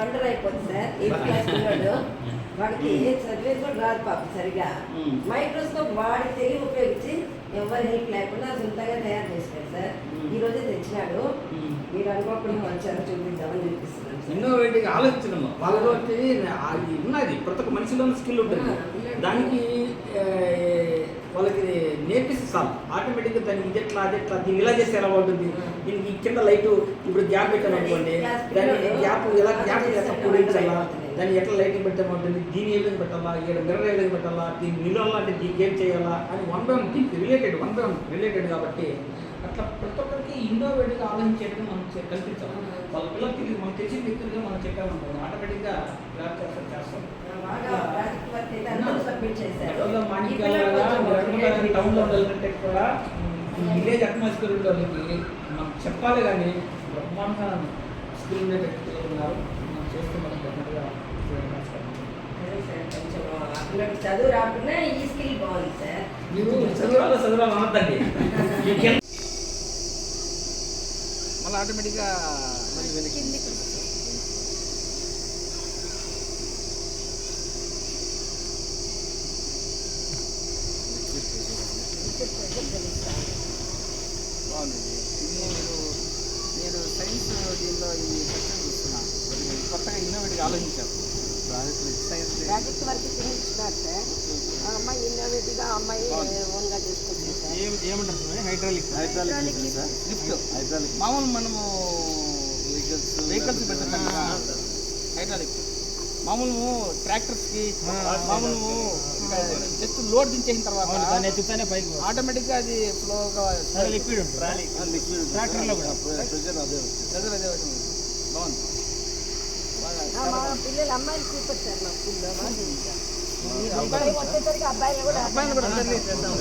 Wonder అయిపోతుంది sir. Eighth class పిల్లోడు? వాడికి చదివేది కూడా రాదు పాప సరిగా. మ్మ్. మైక్రోస్కోప్ వాడి తెలివి ఉపయోగించి ఎవరి హెల్ప్ లేకుండా సొంతంగా తయారు చేశాడు సార్. మ్మ్. ఈ రోజే తెచ్చినాడు. మీరు అనుకోకుండా వచ్చారో చూపిద్దామని సార్. ఇన్నోవేటివ్ ఆలోచించడం వాళ్ళలో అది ఉన్నది. ప్రతి ఒక్క మనిషిలో స్కిల్ ఉంటుంది. దానికి వాళ్ళకి నేర్పిస్తే చాలు. ఆటోమేటిక్గా దానికి ఇది ఎట్లా అది ఎట్లా దీన్ని ఇలా చేస్తే ఎలా ఆ. దీనికి కింద లైట్ ఇప్పుడు గ్యాప్ క్లాస్ దాన్ని గ్యాప్ ఎలా గ్యాప్ చేస్తే ఎట్లా అక్కడ పూరించాలా. దాన్ని ఎట్లా లైటింగ్ పెట్టే బాగుంటుంది దీని ఏ విధంగా పెట్టాలా ఇక్కడ మిర్రర్ ఏ విధంగా పెట్టాలా దీన్ని నిలవాలా అంటే దీనికి ఏం చేయాలా? అని వన్ బై వన్ దీనికి related one by one related కాబట్టి అట్లా ప్రతి ఒక్కరికి ఇన్నోవేటివ్గా ఆలోచించేట్టుగా మనం కల్పించాలి. వాళ్ళ పిల్లలకి మనకు తెలిసిన వ్యక్తులుగా మనం చెప్పామనుకోండి ఆటోమేటిక్గా గ్రాప్ చేస్తారు టౌన్లో కూడా ఈ విలేజ్ అట్మాస్ఫియర్ వాళ్ళకి మనం చెప్పాలి కానీ బ్రహ్మాండ స్కిల్ ఉండే వ్యక్తులు ఉన్నారు. మనం చేస్తే మనం డెఫినెట్గా అదే సార్, కొంచెం ఆ పిల్లడికి చదువు రాకుండా ఈ స్కిల్ బాగుంది సార్. మీరు చదువురాలో చదువురాలు అనొద్దండి మళ్ళీ ఆటోమేటిక్గా మరి వెనక్కి బాగుంది ఇది మీరు నేను సైన్స్ దీనిలో ఫస్ట్ టైం చూస్తున్నా. కొత్తగా ఇన్నోవేటివ్గా ఆలోచించారు. ప్రాజెక్ట్ వర్క్ ఇచ్చినారు సార్. అమ్మాయి ఇన్నోవేటివ్గా అమ్మాయి ఓన్గా చేసుకుంటుంది సార్. ఏం ఏమంటారు హైడ్రాలిక్ హైడ్రాలిక్ లిఫ్ట్. హైడ్రాలిక్ మామూలు మనము వెహికల్స్ వెహికల్స్ పెడతాం హైడ్రాలిక్ మామూలు ట్రాక్టర్స్కి మామూలు జస్ట్ లోడ్ దించేసిన తర్వాత ఆటోమేటిక్గా అది ఫ్లోగా లిక్విడ్ ఉంటుంది. లిక్విడ్ ట్రాక్టర్లో కూడా. ప్రెజర్ అదే ప్రెజర్ అదే వచ్చింది బాగుంది. బాగా మా పిల్లలు అమ్మాయిలు సూపర్ సార్ మా స్కూల్లో. అబ్బాయి వచ్చేసరికి అబ్బాయిలు కూడా అబ్బాయిలు కూడా తయారు చేస్తాం